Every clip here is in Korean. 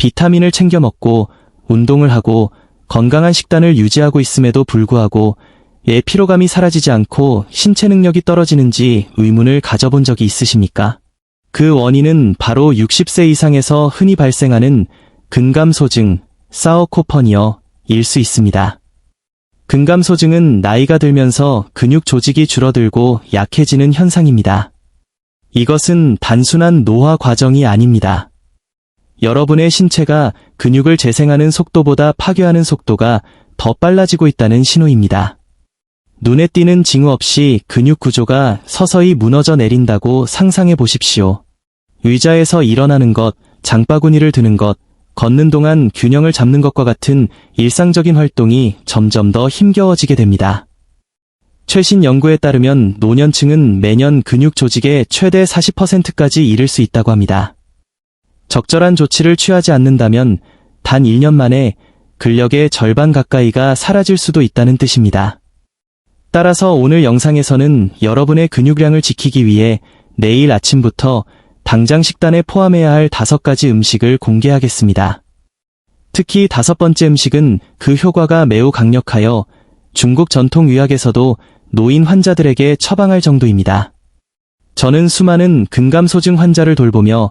비타민을 챙겨 먹고 운동을 하고 건강한 식단을 유지하고 있음에도 불구하고 왜 피로감이 사라지지 않고 신체 능력이 떨어지는지 의문을 가져본 적이 있으십니까? 그 원인은 바로 60세 이상에서 흔히 발생하는 근감소증, 사어코퍼니어 일 수 있습니다. 근감소증은 나이가 들면서 근육 조직이 줄어들고 약해지는 현상입니다. 이것은 단순한 노화 과정이 아닙니다. 여러분의 신체가 근육을 재생하는 속도보다 파괴하는 속도가 더 빨라지고 있다는 신호입니다. 눈에 띄는 징후 없이 근육 구조가 서서히 무너져 내린다고 상상해 보십시오. 의자에서 일어나는 것, 장바구니를 드는 것, 걷는 동안 균형을 잡는 것과 같은 일상적인 활동이 점점 더 힘겨워지게 됩니다. 최신 연구에 따르면 노년층은 매년 근육 조직의 최대 40%까지 이를 수 있다고 합니다. 적절한 조치를 취하지 않는다면 단 1년 만에 근력의 절반 가까이가 사라질 수도 있다는 뜻입니다. 따라서 오늘 영상에서는 여러분의 근육량을 지키기 위해 내일 아침부터 당장 식단에 포함해야 할 다섯 가지 음식을 공개하겠습니다. 특히 다섯 번째 음식은 그 효과가 매우 강력하여 중국 전통 의학에서도 노인 환자들에게 처방할 정도입니다. 저는 수많은 근감소증 환자를 돌보며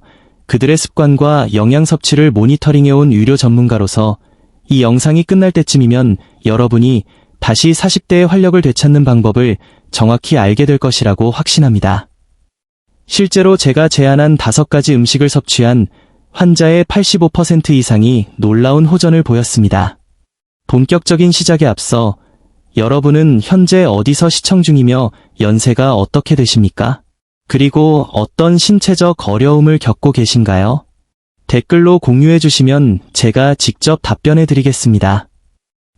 그들의 습관과 영양 섭취를 모니터링해온 의료 전문가로서 이 영상이 끝날 때쯤이면 여러분이 다시 40대의 활력을 되찾는 방법을 정확히 알게 될 것이라고 확신합니다. 실제로 제가 제안한 다섯 가지 음식을 섭취한 환자의 85% 이상이 놀라운 호전을 보였습니다. 본격적인 시작에 앞서 여러분은 현재 어디서 시청 중이며 연세가 어떻게 되십니까? 그리고 어떤 신체적 어려움을 겪고 계신가요? 댓글로 공유해 주시면 제가 직접 답변해 드리겠습니다.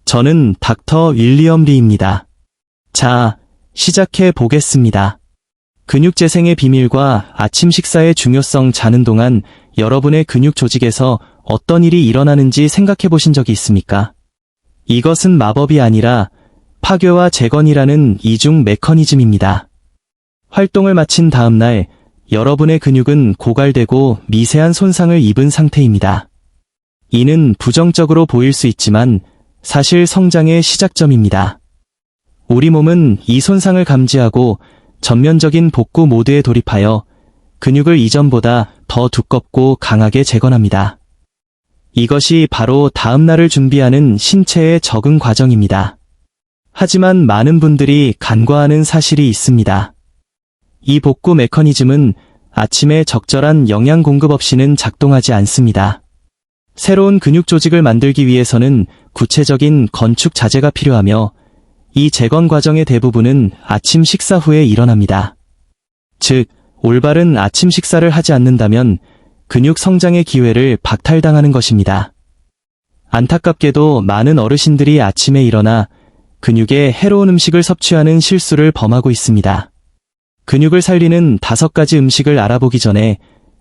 저는 닥터 윌리엄 리입니다. 자, 시작해 보겠습니다. 근육 재생의 비밀과 아침 식사의 중요성 자는 동안 여러분의 근육 조직에서 어떤 일이 일어나는지 생각해 보신 적이 있습니까? 이것은 마법이 아니라 파괴와 재건이라는 이중 메커니즘입니다. 활동을 마친 다음 날 여러분의 근육은 고갈되고 미세한 손상을 입은 상태입니다. 이는 부정적으로 보일 수 있지만 사실 성장의 시작점입니다. 우리 몸은 이 손상을 감지하고 전면적인 복구 모드에 돌입하여 근육을 이전보다 더 두껍고 강하게 재건합니다. 이것이 바로 다음 날을 준비하는 신체의 적응 과정입니다. 하지만 많은 분들이 간과하는 사실이 있습니다. 이 복구 메커니즘은 아침에 적절한 영양 공급 없이는 작동하지 않습니다. 새로운 근육 조직을 만들기 위해서는 구체적인 건축 자재가 필요하며 이 재건 과정의 대부분은 아침 식사 후에 일어납니다. 즉, 올바른 아침 식사를 하지 않는다면 근육 성장의 기회를 박탈당하는 것입니다. 안타깝게도 많은 어르신들이 아침에 일어나 근육에 해로운 음식을 섭취하는 실수를 범하고 있습니다. 근육을 살리는 다섯 가지 음식을 알아보기 전에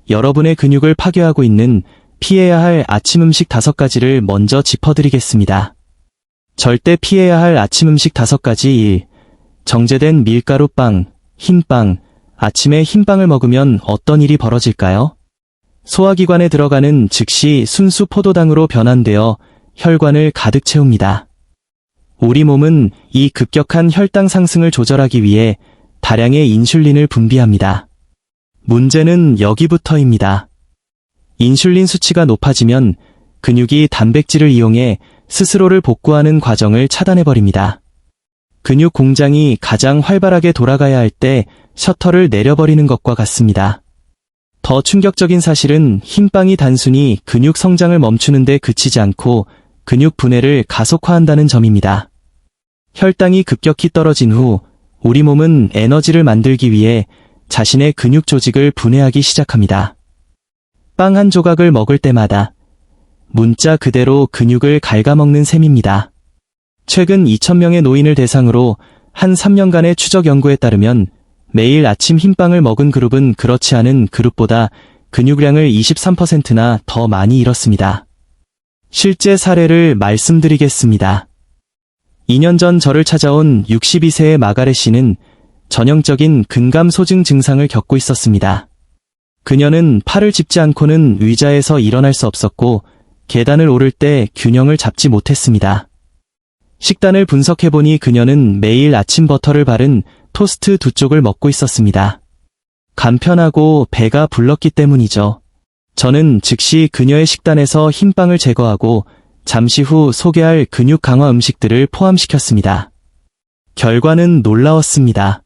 여러분의 근육을 파괴하고 있는 피해야 할 아침 음식 다섯 가지를 먼저 짚어드리겠습니다. 절대 피해야 할 아침 음식 다섯 가지 1. 정제된 밀가루 빵, 흰빵. 아침에 흰빵을 먹으면 어떤 일이 벌어질까요? 소화기관에 들어가는 즉시 순수 포도당으로 변환되어 혈관을 가득 채웁니다. 우리 몸은 이 급격한 혈당 상승을 조절하기 위해 다량의 인슐린을 분비합니다. 문제는 여기부터입니다. 인슐린 수치가 높아지면 근육이 단백질을 이용해 스스로를 복구하는 과정을 차단해버립니다. 근육 공장이 가장 활발하게 돌아가야 할 때 셔터를 내려버리는 것과 같습니다. 더 충격적인 사실은 흰빵이 단순히 근육 성장을 멈추는데 그치지 않고 근육 분해를 가속화한다는 점입니다. 혈당이 급격히 떨어진 후 우리 몸은 에너지를 만들기 위해 자신의 근육 조직을 분해하기 시작합니다. 빵 한 조각을 먹을 때마다 문자 그대로 근육을 갉아먹는 셈입니다. 최근 2,000명의 노인을 대상으로 한 3년간의 추적 연구에 따르면 매일 아침 흰빵을 먹은 그룹은 그렇지 않은 그룹보다 근육량을 23%나 더 많이 잃었습니다. 실제 사례를 말씀드리겠습니다. 2년 전 저를 찾아온 62세의 마가렛 씨는 전형적인 근감 소증 증상을 겪고 있었습니다. 그녀는 팔을 짚지 않고는 의자에서 일어날 수 없었고 계단을 오를 때 균형을 잡지 못했습니다. 식단을 분석해보니 그녀는 매일 아침 버터를 바른 토스트 두 쪽을 먹고 있었습니다. 간편하고 배가 불렀기 때문이죠. 저는 즉시 그녀의 식단에서 흰빵을 제거하고 잠시 후 소개할 근육 강화 음식들을 포함시켰습니다. 결과는 놀라웠습니다.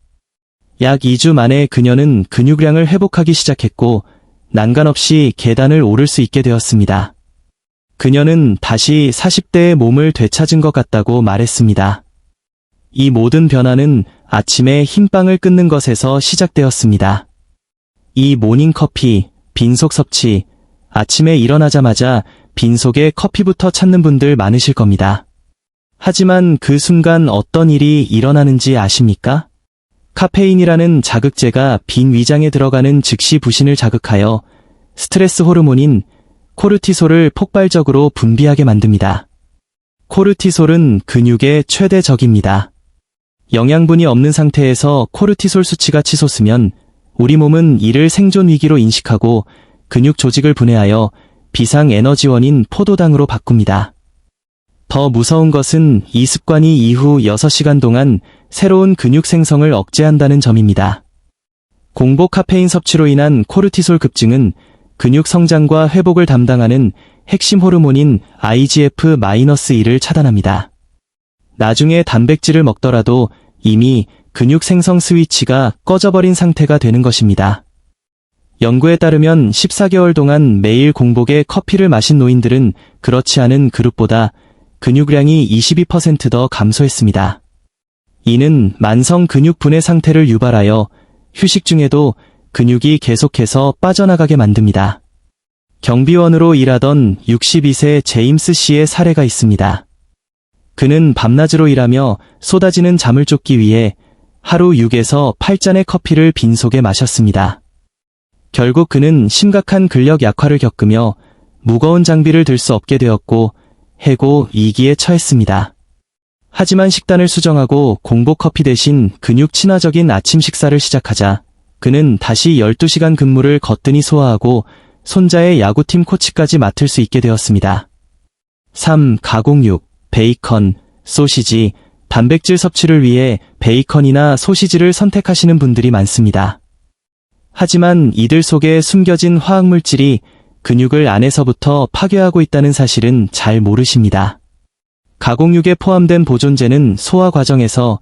약 2주 만에 그녀는 근육량을 회복하기 시작했고 난간 없이 계단을 오를 수 있게 되었습니다. 그녀는 다시 40대의 몸을 되찾은 것 같다고 말했습니다. 이 모든 변화는 아침에 흰빵을 끊는 것에서 시작되었습니다. 이 모닝커피, 빈속 섭취, 아침에 일어나자마자 빈속에 커피부터 찾는 분들 많으실 겁니다. 하지만 그 순간 어떤 일이 일어나는지 아십니까? 카페인이라는 자극제가 빈 위장에 들어가는 즉시 부신을 자극하여 스트레스 호르몬인 코르티솔을 폭발적으로 분비하게 만듭니다. 코르티솔은 근육의 최대 적입니다. 영양분이 없는 상태에서 코르티솔 수치가 치솟으면 우리 몸은 이를 생존 위기로 인식하고 근육 조직을 분해하여 비상 에너지원인 포도당으로 바꿉니다. 더 무서운 것은 이 습관이 이후 6시간 동안 새로운 근육 생성을 억제한다는 점입니다. 공복 카페인 섭취로 인한 코르티솔 급증은 근육 성장과 회복을 담당하는 핵심 호르몬인 IGF-1을 차단합니다. 나중에 단백질을 먹더라도 이미 근육 생성 스위치가 꺼져버린 상태가 되는 것입니다. 연구에 따르면 14개월 동안 매일 공복에 커피를 마신 노인들은 그렇지 않은 그룹보다 근육량이 22%더 감소했습니다. 이는 만성 근육 분해 상태를 유발하여 휴식 중에도 근육이 계속해서 빠져나가게 만듭니다. 경비원으로 일하던 62세 제임스 씨의 사례가 있습니다. 그는 밤낮으로 일하며 쏟아지는 잠을 쫓기 위해 하루 6에서 8잔의 커피를 빈속에 마셨습니다. 결국 그는 심각한 근력 약화를 겪으며 무거운 장비를 들 수 없게 되었고 해고 2기에 처했습니다. 하지만 식단을 수정하고 공복 커피 대신 근육 친화적인 아침 식사를 시작하자 그는 다시 12시간 근무를 거뜬히 소화하고 손자의 야구팀 코치까지 맡을 수 있게 되었습니다. 3. 가공육, 베이컨, 소시지, 단백질 섭취를 위해 베이컨이나 소시지를 선택하시는 분들이 많습니다. 하지만 이들 속에 숨겨진 화학물질이 근육을 안에서부터 파괴하고 있다는 사실은 잘 모르십니다. 가공육에 포함된 보존제는 소화 과정에서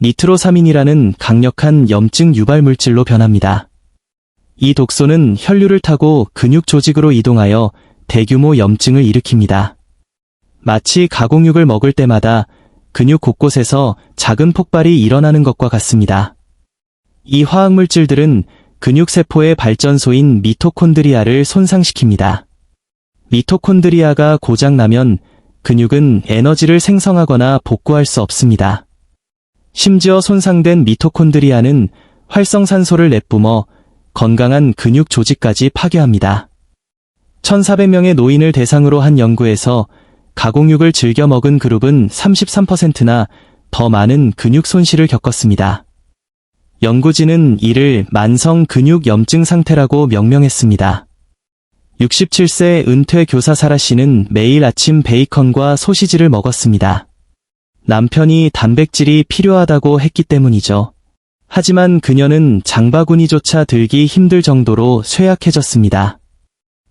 니트로사민이라는 강력한 염증 유발 물질로 변합니다. 이 독소는 혈류를 타고 근육 조직으로 이동하여 대규모 염증을 일으킵니다. 마치 가공육을 먹을 때마다 근육 곳곳에서 작은 폭발이 일어나는 것과 같습니다. 이 화학물질들은 근육세포의 발전소인 미토콘드리아를 손상시킵니다. 미토콘드리아가 고장나면 근육은 에너지를 생성하거나 복구할 수 없습니다. 심지어 손상된 미토콘드리아는 활성산소를 내뿜어 건강한 근육 조직까지 파괴합니다. 1400명의 노인을 대상으로 한 연구에서 가공육을 즐겨 먹은 그룹은 33%나 더 많은 근육 손실을 겪었습니다. 연구진은 이를 만성 근육 염증 상태라고 명명했습니다. 67세 은퇴 교사 사라 씨는 매일 아침 베이컨과 소시지를 먹었습니다. 남편이 단백질이 필요하다고 했기 때문이죠. 하지만 그녀는 장바구니조차 들기 힘들 정도로 쇠약해졌습니다.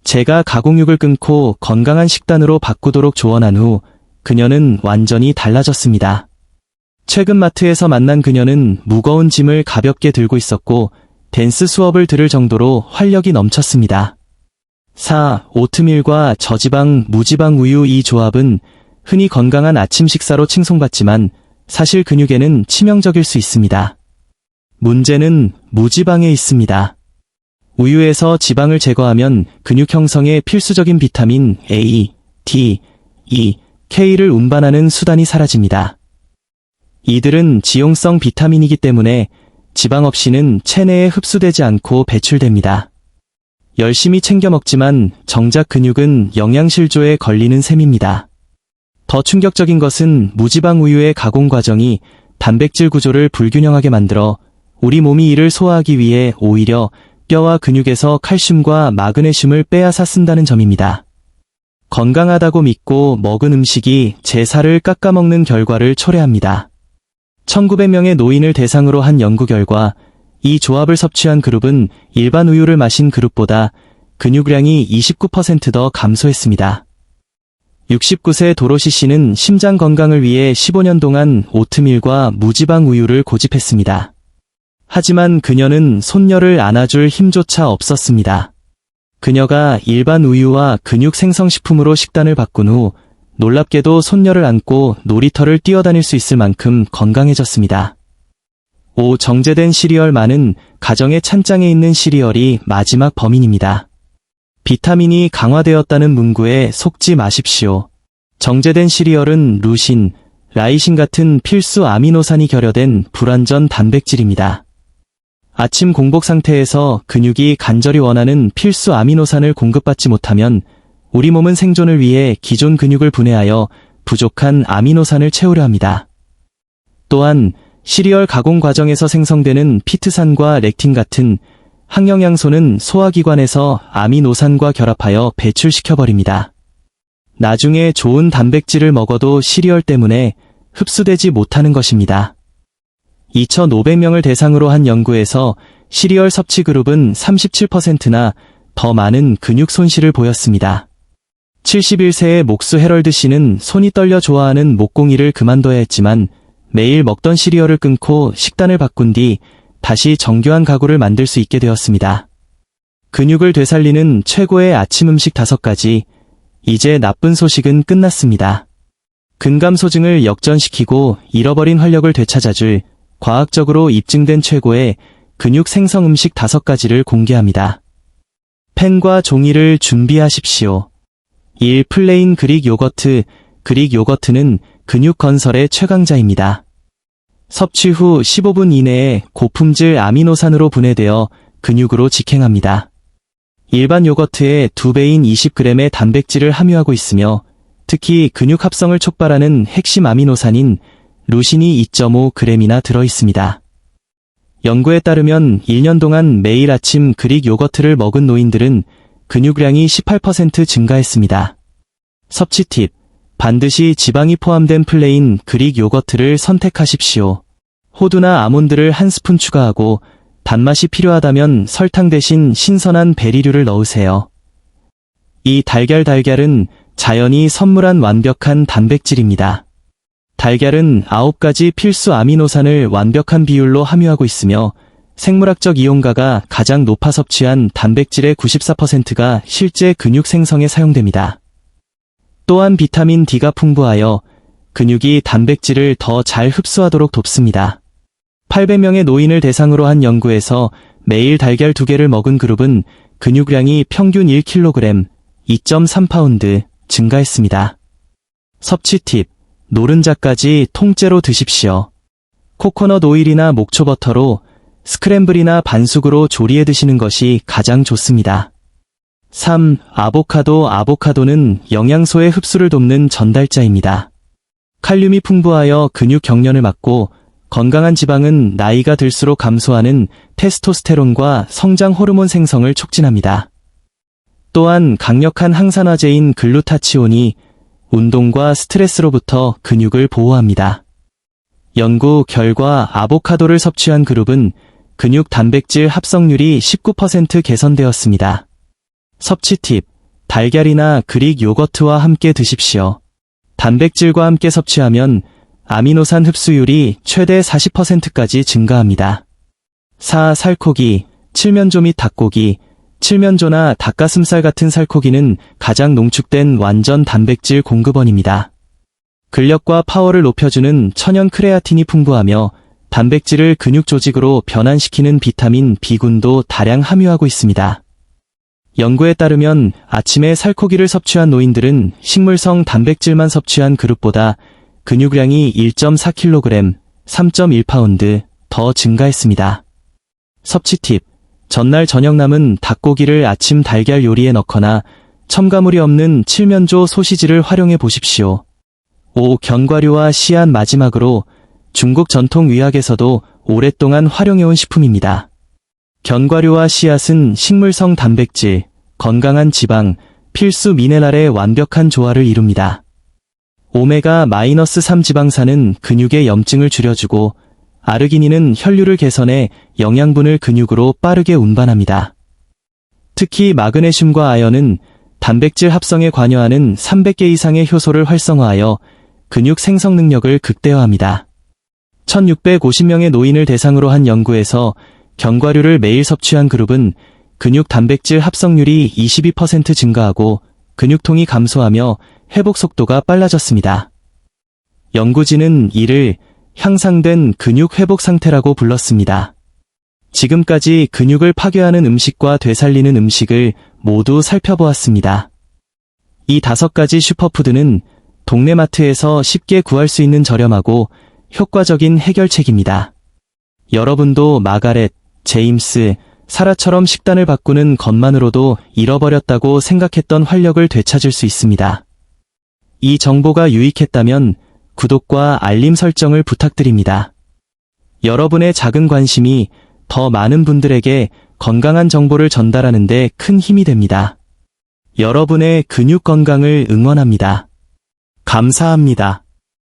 제가 가공육을 끊고 건강한 식단으로 바꾸도록 조언한 후 그녀는 완전히 달라졌습니다. 최근 마트에서 만난 그녀는 무거운 짐을 가볍게 들고 있었고 댄스 수업을 들을 정도로 활력이 넘쳤습니다. 4. 오트밀과 저지방 무지방 우유 이 조합은 흔히 건강한 아침 식사로 칭송받지만 사실 근육에는 치명적일 수 있습니다. 문제는 무지방에 있습니다. 우유에서 지방을 제거하면 근육 형성에 필수적인 비타민 A, D, E, K를 운반하는 수단이 사라집니다. 이들은 지용성 비타민이기 때문에 지방 없이는 체내에 흡수되지 않고 배출됩니다. 열심히 챙겨 먹지만 정작 근육은 영양실조에 걸리는 셈입니다. 더 충격적인 것은 무지방 우유의 가공 과정이 단백질 구조를 불균형하게 만들어 우리 몸이 이를 소화하기 위해 오히려 뼈와 근육에서 칼슘과 마그네슘을 빼앗아 쓴다는 점입니다. 건강하다고 믿고 먹은 음식이 제 살을 깎아먹는 결과를 초래합니다. 1900명의 노인을 대상으로 한 연구 결과 이 조합을 섭취한 그룹은 일반 우유를 마신 그룹보다 근육량이 29%더 감소했습니다. 69세 도로시 씨는 심장 건강을 위해 15년 동안 오트밀과 무지방 우유를 고집했습니다. 하지만 그녀는 손녀를 안아줄 힘조차 없었습니다. 그녀가 일반 우유와 근육 생성식품으로 식단을 바꾼 후 놀랍게도 손녀를 안고 놀이터를 뛰어다닐 수 있을 만큼 건강해졌습니다. 오 정제된 시리얼만은 가정의 찬장에 있는 시리얼이 마지막 범인입니다. 비타민이 강화되었다는 문구에 속지 마십시오. 정제된 시리얼은 루신, 라이신 같은 필수 아미노산이 결여된 불완전 단백질입니다. 아침 공복 상태에서 근육이 간절히 원하는 필수 아미노산을 공급받지 못하면 우리 몸은 생존을 위해 기존 근육을 분해하여 부족한 아미노산을 채우려 합니다. 또한 시리얼 가공 과정에서 생성되는 피트산과 렉틴 같은 항영양소는 소화기관에서 아미노산과 결합하여 배출시켜버립니다. 나중에 좋은 단백질을 먹어도 시리얼 때문에 흡수되지 못하는 것입니다. 2,500명을 대상으로 한 연구에서 시리얼 섭취 그룹은 37%나 더 많은 근육 손실을 보였습니다. 71세의 목수 헤럴드 씨는 손이 떨려 좋아하는 목공이를 그만둬야 했지만 매일 먹던 시리얼을 끊고 식단을 바꾼 뒤 다시 정교한 가구를 만들 수 있게 되었습니다. 근육을 되살리는 최고의 아침 음식 5가지. 이제 나쁜 소식은 끝났습니다. 근감 소증을 역전시키고 잃어버린 활력을 되찾아줄 과학적으로 입증된 최고의 근육 생성 음식 5가지를 공개합니다. 펜과 종이를 준비하십시오. 1. 플레인 그릭 요거트. 그릭 요거트는 근육 건설의 최강자입니다. 섭취 후 15분 이내에 고품질 아미노산으로 분해되어 근육으로 직행합니다. 일반 요거트의 2배인 20g의 단백질을 함유하고 있으며 특히 근육 합성을 촉발하는 핵심 아미노산인 루신이 2.5g이나 들어 있습니다. 연구에 따르면 1년 동안 매일 아침 그릭 요거트를 먹은 노인들은 근육량이 18% 증가했습니다. 섭취 팁. 반드시 지방이 포함된 플레인 그릭 요거트를 선택하십시오. 호두나 아몬드를 한 스푼 추가하고 단맛이 필요하다면 설탕 대신 신선한 베리류를 넣으세요. 이 달걀 달걀은 자연이 선물한 완벽한 단백질입니다. 달걀은 9가지 필수 아미노산을 완벽한 비율로 함유하고 있으며 생물학적 이용가가 가장 높아 섭취한 단백질의 94%가 실제 근육 생성에 사용됩니다. 또한 비타민 D가 풍부하여 근육이 단백질을 더 잘 흡수하도록 돕습니다. 800명의 노인을 대상으로 한 연구에서 매일 달걀 2개를 먹은 그룹은 근육량이 평균 1kg, 2.3파운드 증가했습니다. 섭취 팁, 노른자까지 통째로 드십시오. 코코넛 오일이나 목초버터로 스크램블이나 반숙으로 조리해 드시는 것이 가장 좋습니다. 3. 아보카도 아보카도는 영양소의 흡수를 돕는 전달자입니다. 칼륨이 풍부하여 근육 경련을 막고 건강한 지방은 나이가 들수록 감소하는 테스토스테론과 성장 호르몬 생성을 촉진합니다. 또한 강력한 항산화제인 글루타치온이 운동과 스트레스로부터 근육을 보호합니다. 연구 결과 아보카도를 섭취한 그룹은 근육 단백질 합성률이 19% 개선되었습니다. 섭취 팁, 달걀이나 그릭 요거트와 함께 드십시오. 단백질과 함께 섭취하면 아미노산 흡수율이 최대 40%까지 증가합니다. 4. 살코기, 칠면조 및 닭고기, 칠면조나 닭가슴살 같은 살코기는 가장 농축된 완전 단백질 공급원입니다. 근력과 파워를 높여주는 천연 크레아틴이 풍부하며 단백질을 근육 조직으로 변환시키는 비타민 B군도 다량 함유하고 있습니다. 연구에 따르면 아침에 살코기를 섭취한 노인들은 식물성 단백질만 섭취한 그룹보다 근육량이 1.4kg, 3.1파운드 더 증가했습니다. 섭취 팁. 전날 저녁 남은 닭고기를 아침 달걀 요리에 넣거나 첨가물이 없는 칠면조 소시지를 활용해 보십시오. 5. 견과류와 씨앗 마지막으로 중국 전통 의학에서도 오랫동안 활용해온 식품입니다. 견과류와 씨앗은 식물성 단백질, 건강한 지방, 필수 미네랄의 완벽한 조화를 이룹니다. 오메가-3 지방산은 근육의 염증을 줄여주고 아르기닌은 혈류를 개선해 영양분을 근육으로 빠르게 운반합니다. 특히 마그네슘과 아연은 단백질 합성에 관여하는 300개 이상의 효소를 활성화하여 근육 생성 능력을 극대화합니다. 1650명의 노인을 대상으로 한 연구에서 견과류를 매일 섭취한 그룹은 근육 단백질 합성률이 22% 증가하고 근육통이 감소하며 회복 속도가 빨라졌습니다. 연구진은 이를 향상된 근육 회복 상태라고 불렀습니다. 지금까지 근육을 파괴하는 음식과 되살리는 음식을 모두 살펴보았습니다. 이 다섯 가지 슈퍼푸드는 동네 마트에서 쉽게 구할 수 있는 저렴하고 효과적인 해결책입니다. 여러분도 마가렛, 제임스, 사라처럼 식단을 바꾸는 것만으로도 잃어버렸다고 생각했던 활력을 되찾을 수 있습니다. 이 정보가 유익했다면 구독과 알림 설정을 부탁드립니다. 여러분의 작은 관심이 더 많은 분들에게 건강한 정보를 전달하는 데 큰 힘이 됩니다. 여러분의 근육 건강을 응원합니다. 감사합니다.